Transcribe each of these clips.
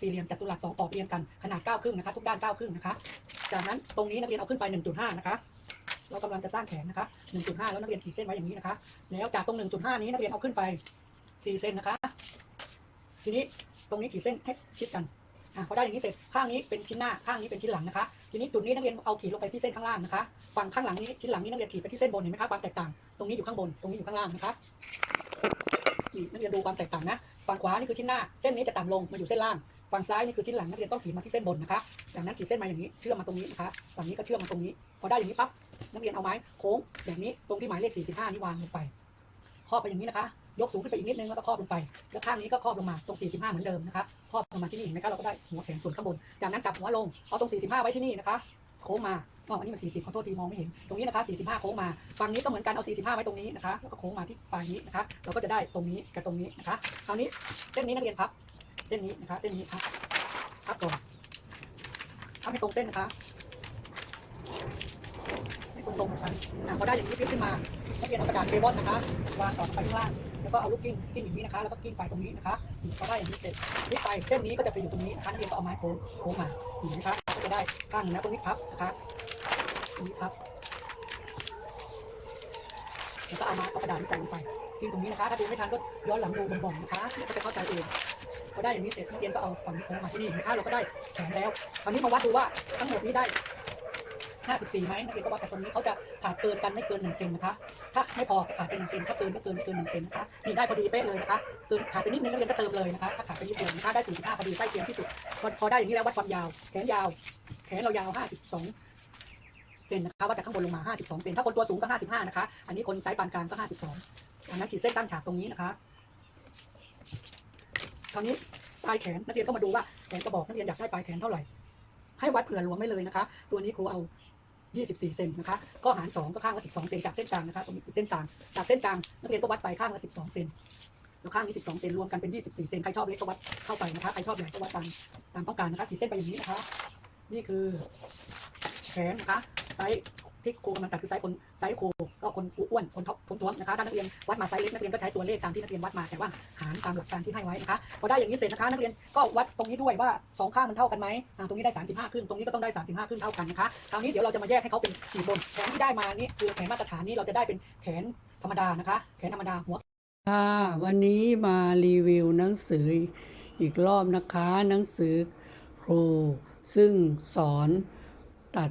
สี่เหลี่ยมจัตุรัสสองออเรียงกันขนาดเก้าครึ่งนะคะ ทุกด้านเก้าครึ่งนะคะ จากนั้นตรงนี้นักเรียนเอาขึ้นไป1.5นะคะ เรากำลังจะสร้างแขนนะคะ1.5แล้วนักเรียนขีดเส้นไว้อย่างนี้นะคะ แล้วจากตรง1.5นี้นักเรียนเอาขึ้นไป4เซนนะคะ ทีนี้ตรงนี้ขีดเส้นให้ชิดกันอะพอได้อย่างนี้เสร็จข้างนี้เป็นชิ้นหน้าข้างนี้เป็นชิ้นหลังนะคะ ทีนี้จุดนี้นักเรียนเอาขีดลงไปที่เส้นข้างล่างนะคะฝั่งข้างหลังนี้ชิ้นหลังนี้นักเรียนขีดไปที่เส้นบนเห็นไหมคะความแตกต่าง ตรงนี้อยู่ข้างบนตรงนี้อยู่ข้างล่างนะคะ นี่นักเรียนดูความแตกต่างนะฝั่งขวานี่คือชิ้นหน้าเส้นนี้จะต่ำลงมาอยู่เส้นล่างฝั่งซ้ายนี่คือชิ้นหลังนักเรียนต้องขีดมาที่เส้นบนนะคะจากนั้นขีดเส้นมาอย่างนี้เชื่อมมาตรงนี้นะคะฝั่งนี้ก็เชื่อมมาตรงนี้ พอได้อย่างนี้ปั๊บนักเรียนเอาไม้โค้งแบบนี้ตรงที่หมายเลข 45 นี่วางลงไปครอบไปอย่างนี้นะคะ ยกสูงขึ้นไปอีกนิดนึงแล้วก็ครอบลงไป แล้วข้างนี้ก็ครอบลงมาตรง 45 เหมือนเดิมนะคะครอบลงมาที่นี่เห็นไหมคะเราก็ได้หัวแขนส่วนข้างบน จากนั้นกลับหัวลงเอาตรง 45 ไว้ที่นี่นะคะ โค้งมา อ๋ออันนี้มัน40ขอโทษทีมองไม่เห็น ตรงนี้นะคะ45โค้งมาฝั่งนี้ก็เหมือนกันเอา45ไว้ตรงนี้นะคะ แล้วก็โค้งมาที่ปลายนี้นะคะ เราก็จะได้ตรงนี้กับตรงนี้นะคะ คราวนี้เส้นนี้นักเรียนพับ เส้นนี้นะคะ เส้นนี้พับพับก่อนพับให้ตรงเส้นนะคะให้ตรงตรงๆนะคะอะพอได้อย่างนี้พลิกขึ้นมานักเรียนเอากระดาษเทเบิลนะคะวางต่อไปข้างล่างแล้วก็เอาลูกกิ้งกิ้งอย่างนี้นะคะ แล้วก็กิ้งไปตรงนี้นะคะพอได้อย่างนี้เสร็จพลิกไปเส้นนี้ก็จะไปอยู่ตรงนี้นะคะนักเรียนก็เอาไม้โค้งโค้งมาเห็นไหมคะก็จะได้ข้างนึงนะตรงนี้พับนะคะ นี้พับแล้วก็เอามาเอากระดาษที่ใส่ลงไปกิ้งตรงนี้นะคะ ถ้าดูไม่ทันก็ย้อนหลังดูบ่อยๆนะคะเดี๋ยวก็จะเข้าใจเองพอได้อย่างนี้เสร็จนักเรียนก็เอาฝั่งนี้โค้งมาที่นี่นะคะเราก็ได้แขนแล้วคราวนี้มาวัดดูว่าทั้งหมดนี้ได้54ไหมนักเรียนก็วัดจากตรงนี้เขาจะขาดเกินกันไม่เกิน1เซนนะคะ ถ้าไม่พอขาดเป็น1เซนถ้าเกินก็เกินเกิน1เซนนะคะนี่ได้พอดีเป๊ะเลยนะคะเกินขาดไปนิดนึงนักเรียนก็เติมเลยนะคะถ้าขาดไปนิดเดียวนะคะได้45พอดีใกล้เคียงที่สุดพอได้อย่างนี้แล้ววัดความยาว แขนยาว แขนเรายาว 52 เซนนะคะวัดจากข้างบนลงมา 52 เซนถ้าคนตัวสูงก็ 55 นะคะ อันนี้คนไซส์ปานกลางก็ 52อันนั้นขีดเส้นตั้งฉากตรงนี้นะคะคราวนี้ปลายแขนนักเรียนก็มาดูว่าแขนกระบอกนักเรียนอยากได้ปลายแขนเท่าไหร่ ให้วัดเผื่อรวมไม่เลยนะคะ ตัวนี้ครูเอา 24 เซนนะคะ ก็หาร 2 ก็ข้างละ 12 เซนจากเส้นกลางนะคะตรงนี้คือเส้นกลางจากเส้นกลางนักเรียนก็วัดไปข้างละ 12 เซนแล้วข้างนี้12 เซนรวมกันเป็น 24 เซนใครชอบเล็กก็วัดเข้าไปนะคะใครชอบใหญ่ก็วัดตามตามต้องการนะคะขีดเส้นไปอย่างนี้นะคะ นี่คือแขนนะคะ ไซส์ที่ครูกำลังตัดคือไซส์คนไซส์ครูก็คนอ้วนคนท็อปคนท้วมนะคะถ้านักเรียนวัดมาไซส์เล็กนักเรียนก็ใช้ตัวเลขตามที่นักเรียนวัดมาแต่ว่าหารตามหลักการที่ให้ไว้นะคะพอได้อย่างนี้เสร็จนะคะนักเรียนก็วัดตรงนี้ด้วยว่าสองข้างมันเท่ากันไหมตรงนี้ได้ 35ขึ้นตรงนี้ก็ต้องได้ 35ขึ้นเท่ากันนะคะคราวนี้เดี๋ยวเราจะมาแยกให้เขาเป็นสี่บนแขนที่ได้มานี่คือแขนมาตรฐานนี่เราจะได้เป็นแขนธรรมดานะคะ แขนธรรมดาหัวค่ะวันนี้มารีวิวหนังสืออีกรอบนะคะหนังสือครูซึ่งสอนตัด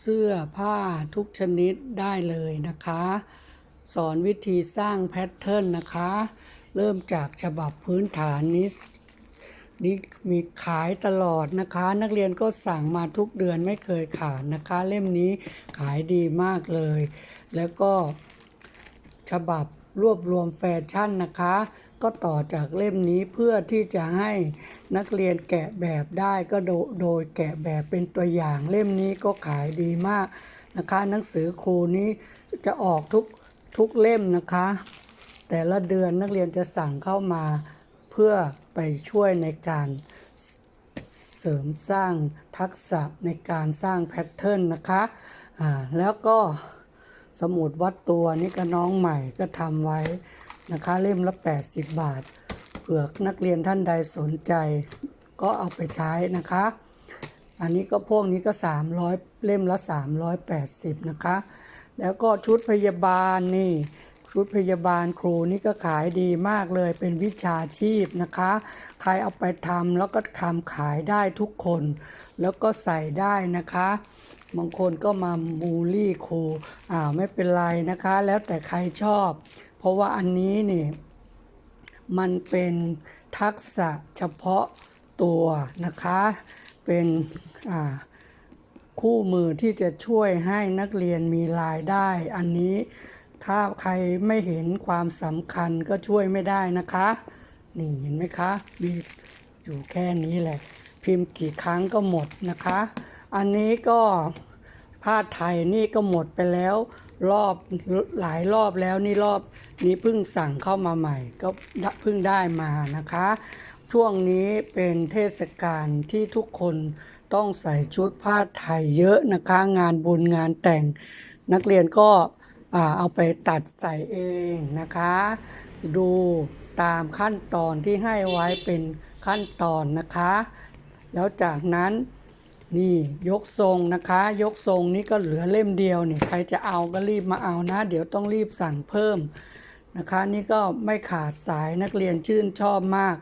เสื้อผ้าทุกชนิดได้เลยนะคะ สอนวิธีสร้างแพทเทิร์นนะคะ เริ่มจากฉบับพื้นฐานนี้นี่มีขายตลอดนะคะ นักเรียนก็สั่งมาทุกเดือนไม่เคยขาดนะคะ เล่มนี้ขายดีมากเลย แล้วก็ฉบับรวบรวมแฟชั่นนะคะ ก็ต่อจากเล่มนี้เพื่อที่จะให้นักเรียนแกะแบบได้ก็โดโดยแกะแบบเป็นตัวอย่างเล่มนี้ก็ขายดีมากนะคะหนังสือครูนี้จะออกทุกทุกเล่มนะคะ แต่ละเดือนนักเรียนจะสั่งเข้ามาเพื่อไปช่วยในการเสริมสร้างทักษะในการสร้างแพทเทิร์นนะคะอ่าแล้วก็สมุดวัดตัวนี่ก็น้องใหม่ก็ทำไว้ นะคะเล่มละ 80 บาท เผื่อนักเรียนท่านใดสนใจ ก็เอาไปใช้นะคะ อันนี้ก็พวกนี้ก็ 300 เล่มละ 380 นะคะ แล้วก็ชุดพยาบาลนี่ชุดพยาบาลครูนี่ก็ขายดีมากเลยเป็นวิชาชีพนะคะ ใครเอาไปทำแล้วก็ทำขายได้ทุกคน แล้วก็ใส่ได้นะคะบางคนก็มาบูลลี่ครูอ่าไม่เป็นไรนะคะ แล้วแต่ใครชอบ ราะว่าอันนี้นี่มันเป็นทักษะเฉพาะตัวนะคะ เป็นคู่มือที่จะช่วยให้นักเรียนมีรายได้ อันนี้ถ้าใครไม่เห็นความสำคัญก็ช่วยไม่ได้นะคะ นี่เห็นไหมคะมีอยู่แค่นี้แหละ พิมพ์กี่ครั้งก็หมดนะคะ อันนี้ก็ผ้าไทยนี่ก็หมดไปแล้ว รอบหลายรอบแล้วนี่รอบนี้เพิ่งสั่งเข้ามาใหม่ ก็เพิ่งได้มานะคะ ช่วงนี้เป็นเทศกาลที่ทุกคนต้องใส่ชุดผ้าไทยเยอะนะคะ งานบุญงานแต่งนักเรียนก็เอาไปตัดใส่เองนะคะ ดูตามขั้นตอนที่ให้ไว้เป็นขั้นตอนนะคะ แล้วจากนั้น นี่ยกทรงนะคะ ยกทรงนี้ก็เหลือเล่มเดียวนี่ใครจะเอาก็รีบมาเอานะ เดี๋ยวต้องรีบสั่งเพิ่มนะคะ นี่ก็ไม่ขาดสายนักเรียนชื่นชอบมาก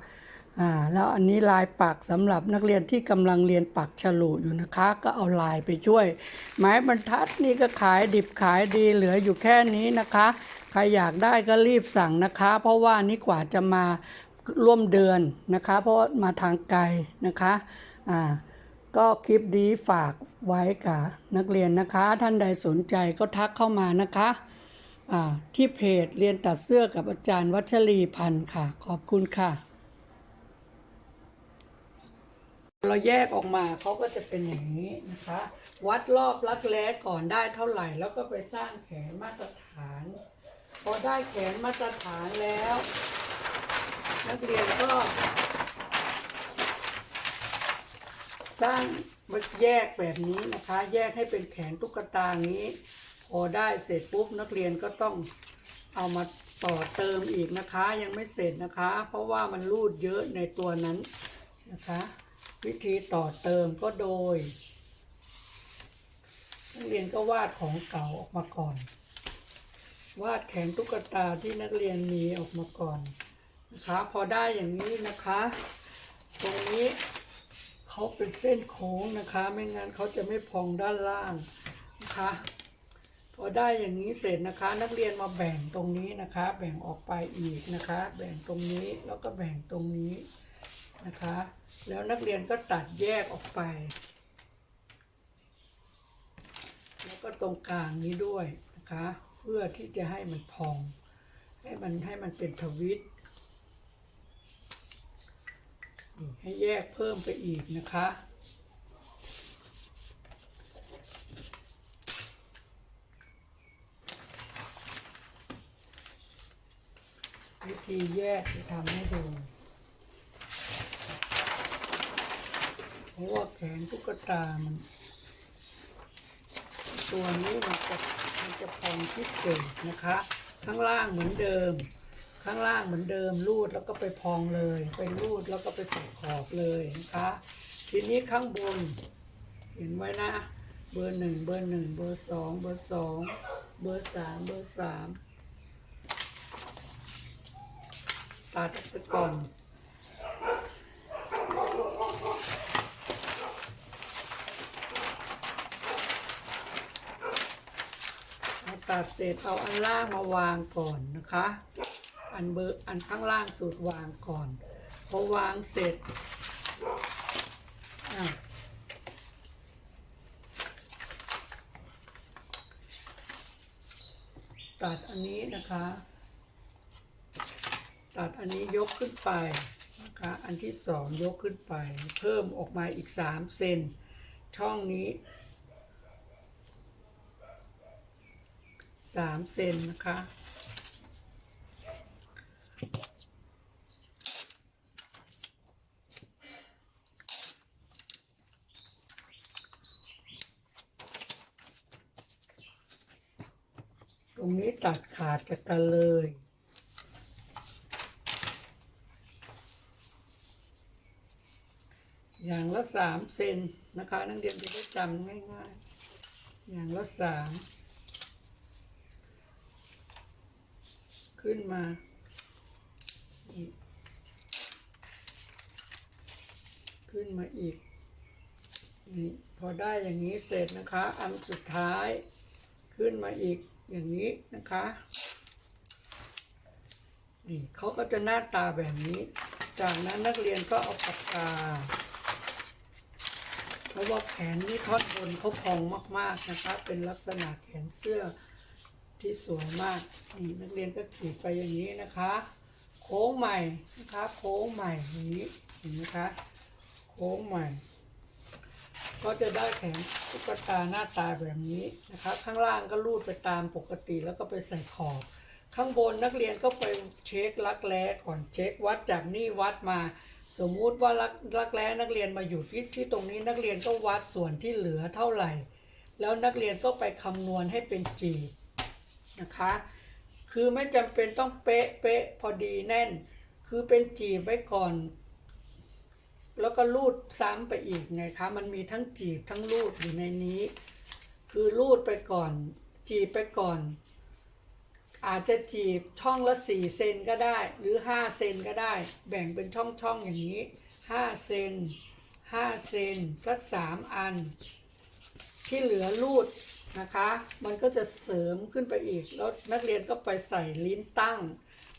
อ่าแล้วอันนี้ลายปักสำหรับนักเรียนที่กำลังเรียนปักฉลุอยู่นะคะ ก็เอาลายไปช่วย ไม้บรรทัดนี่ก็ขายดิบขายดีเหลืออยู่แค่นี้นะคะ ใครอยากได้ก็รีบสั่งนะคะ เพราะว่านี่กว่าจะมาร่วมเดือนนะคะ เพราะมาทางไกลนะคะอ่า ก็คลิปนี้ฝากไว้กับนักเรียนนะคะ ท่านใดสนใจก็ทักเข้ามานะคะที่เพจเรียนตัดเสื้อกับอาจารย์วัชรีพันธ์ค่ะ ขอบคุณค่ะ เราแยกออกมาเขาก็จะเป็นอย่างนี้นะคะ วัดรอบรักแร้ก่อนได้เท่าไหร่ แล้วก็ไปสร้างแขนมาตรฐาน พอได้แขนมาตรฐานแล้ว นักเรียนก็ สร้างแยกแบบนี้นะคะ แยกให้เป็นแขนตุ๊กตานี้ พอได้เสร็จปุ๊บนักเรียนก็ต้องเอามาต่อเติมอีกนะคะ ยังไม่เสร็จนะคะ เพราะว่ามันรูดเยอะในตัวนั้นนะคะ วิธีต่อเติมก็โดยนักเรียนก็วาดของเก่าออกมาก่อน วาดแขนตุ๊กตาที่นักเรียนมีออกมาก่อนนะคะ พอได้อย่างนี้นะคะ ตรงนี้ เขาเป็นเส้นโค้งนะคะ ไม่งั้นเขาจะไม่พองด้านล่างนะคะพอได้อย่างนี้เสร็จนะคะ นักเรียนมาแบ่งตรงนี้นะคะ แบ่งออกไปอีกนะคะ แบ่งตรงนี้แล้วก็แบ่งตรงนี้นะคะ แล้วนักเรียนก็ตัดแยกออกไป แล้วก็ตรงกลางนี้ด้วยนะคะ เพื่อที่จะให้มันพอง ให้มันให้มันเป็นทวิต ให้แยกเพิ่มไปอีกนะคะ วิธีแยกจะทำให้ดูเพราะว่าแขนตุ๊กตามัน ตัวนี้มันจะมันจะพองพิเศษนะคะ ข้างล่างเหมือนเดิม ข้างล่างเหมือนเดิมรูดแล้วก็ไปพองเลย ไปรูดแล้วก็ไปใส่ขอบเลยนะคะ ทีนี้ข้างบน เห็นไว้นะ เบอร์หนึ่งเบอร์หนึ่งเบอร์สองเบอร์สองเบอร์สามเบอร์สามตัดไปก่อนเอาตัดเสร็จเอาอันล่างมาวางก่อนนะคะ อันเบอร์อันข้างล่างสุดวางก่อนพอวางเสร็จตัดอันนี้นะคะ ตัดอันนี้ยกขึ้นไปนะคะอันที่สองยกขึ้นไป เพิ่มออกมาอีกสามเซนช่องนี้สามเซนนะคะ ตรงนี้ตัดขาดจากกันเลยอย่างละสามเซนนะคะ นักเรียนจะได้จำง่ายๆ อย่างละสามขึ้นมา อีก ขึ้นมาอีก นี่พอได้อย่างนี้เสร็จนะคะ อันสุดท้าย ขึ้นมาอีกอย่างนี้นะคะ นี่เขาก็จะหน้าตาแบบนี้ จากนั้นนักเรียนก็เอาปากกา เพราะว่าแขนนี่ท่อนบนเขาพองมากๆนะคะ เป็นลักษณะแขนเสื้อที่สวยมาก นี่นักเรียนก็ขีดไปอย่างนี้นะคะ โค้งใหม่นะคะโค้งใหม่นี้เห็นไหมคะโค้งใหม่ ก็จะได้แขนตุ๊กตาหน้าตาแบบนี้นะคะข้างล่างก็รูดไปตามปกติแล้วก็ไปใส่ขอบ ข้างบนนักเรียนก็ไปเช็คลักแร้ก่อนเช็ควัดจากนี่วัดมาสมมุติว่าลักลักแร้นักเรียนมาอยู่ที่ที่ตรงนี้นักเรียนก็วัดส่วนที่เหลือเท่าไหร่ แล้วนักเรียนก็ไปคำนวณให้เป็นจีนะคะ คือไม่จำเป็นต้องเป๊ะเป๊ะพอดีแน่น คือเป็นจีบไว้ก่อน แล้วก็รูดซ้ำไปอีกไงคะมันมีทั้งจีบทั้งรูดอยู่ในนี้ คือรูดไปก่อน จีบไปก่อน อาจจะจีบช่องละสี่เซนก็ได้ หรือห้าเซนก็ได้ แบ่งเป็นช่องๆอย่างนี้ห้าเซนห้าเซนสักสามอัน ที่เหลือรูด นะคะ มันก็จะเสริมขึ้นไปอีก แล้วนักเรียนก็ไปใส่ลิ้นตั้ง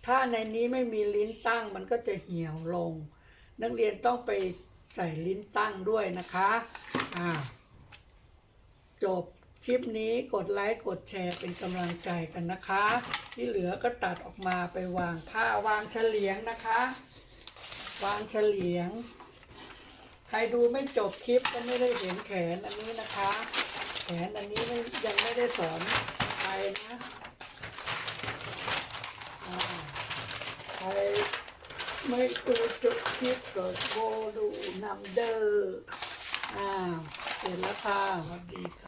ถ้าในนี้ไม่มีลิ้นตั้ง มันก็จะเหี่ยวลง นักเรียนต้องไปใส่ลิ้นตั้งด้วยนะคะอ่าจบคลิปนี้กดไลค์กดแชร์เป็นกำลังใจกันนะคะ ที่เหลือก็ตัดออกมาไปวางผ้าวางเฉลียงนะคะ วางเฉลียง ใครดูไม่จบคลิปก็ไม่ได้เห็นแขนอันนี้นะคะ แขนอันนี้ยังไม่ได้สอนใครนะใครไม่ดูจบคลิปก็โบดูนำเดอร์อ้าวเสร็จแล้วค่ะสวัสดีค่ะ